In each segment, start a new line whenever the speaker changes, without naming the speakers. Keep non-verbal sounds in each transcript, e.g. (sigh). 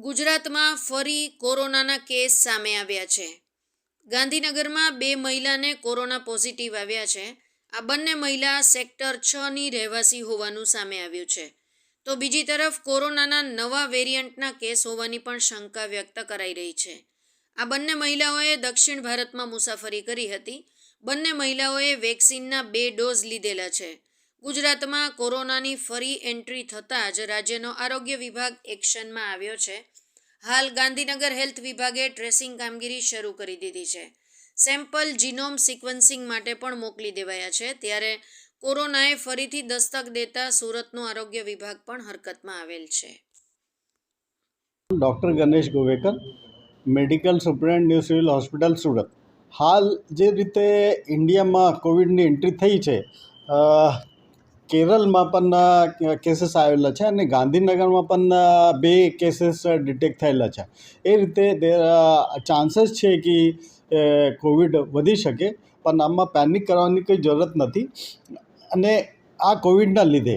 ગુજરાતમાં ફરી કોરોનાના કેસ સામે આવ્યા છે. ગાંધીનગરમાં બે મહિલાને કોરોના પોઝિટિવ આવ્યા છે. આ બંને મહિલા સેક્ટર છની રહેવાસી હોવાનું સામે આવ્યું છે. તો બીજી તરફ કોરોનાના નવા વેરિયન્ટના કેસ હોવાની પણ શંકા વ્યક્ત કરાઈ રહી છે. આ બંને મહિલાઓએ દક્ષિણ ભારતમાં મુસાફરી કરી હતી. બંને મહિલાઓએ વેક્સિનના બે ડોઝ લીધેલા છે. ગુજરાતમાં કોરોનાની ફરી એન્ટ્રી થતાં જ રાજ્યનો આરોગ્ય વિભાગ એક્શનમાં આવ્યો છે. હાલ ગાંધીનગર હેલ્થ વિભાગે ટ્રેસિંગ કામગીરી શરૂ કરી દીધી છે. સેમ્પલ જીનોમ સિક્વન્સિંગ માટે પણ મોકલી દેવાયા છે. ત્યારે કોરોનાએ ફરીથી દસ્તક દેતા સુરતનો આરોગ્ય વિભાગ પણ હરકતમાં આવેલ છે.
Doctor Ganesh Govekar, medical superintendent new civil hospital, Surat. હાલ જે રીતે ઇન્ડિયામાં કોવિડની એન્ટ્રી થઈ છે કેરળમાં પણ કેસીસ આવેલા છે અને ગાંધીનગરમાં પણ બે કેસીસ ડિટેક્ટ થયેલા છે. એ રીતે ચાન્સીસ છે કે કોવિડ વધી શકે, પણ આમાં પેનિક કરવાની કંઈ જરૂરત નથી. અને આ કોવિડના લીધે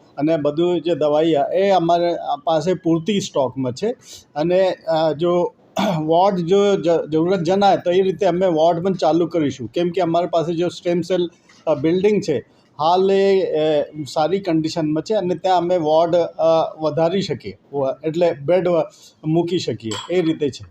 અને બધું જે દવાઈ એ અમારે પાસે પૂરતી સ્ટોકમાં છે. અને જો (clears throat) વોર્ડ જો જરૂરત જણાય તો એ રીતે અમે વોર્ડ પણ ચાલુ કરીશું. કેમ કે અમારી પાસે જો સ્ટેમ સેલ બિલ્ડિંગ છે, હાલ એ સારી કન્ડિશનમાં છે અને ત્યાં અમે વોર્ડ વધારી શકીએ. એટલે બેડ મૂકી શકીએ. એ રીતે છે.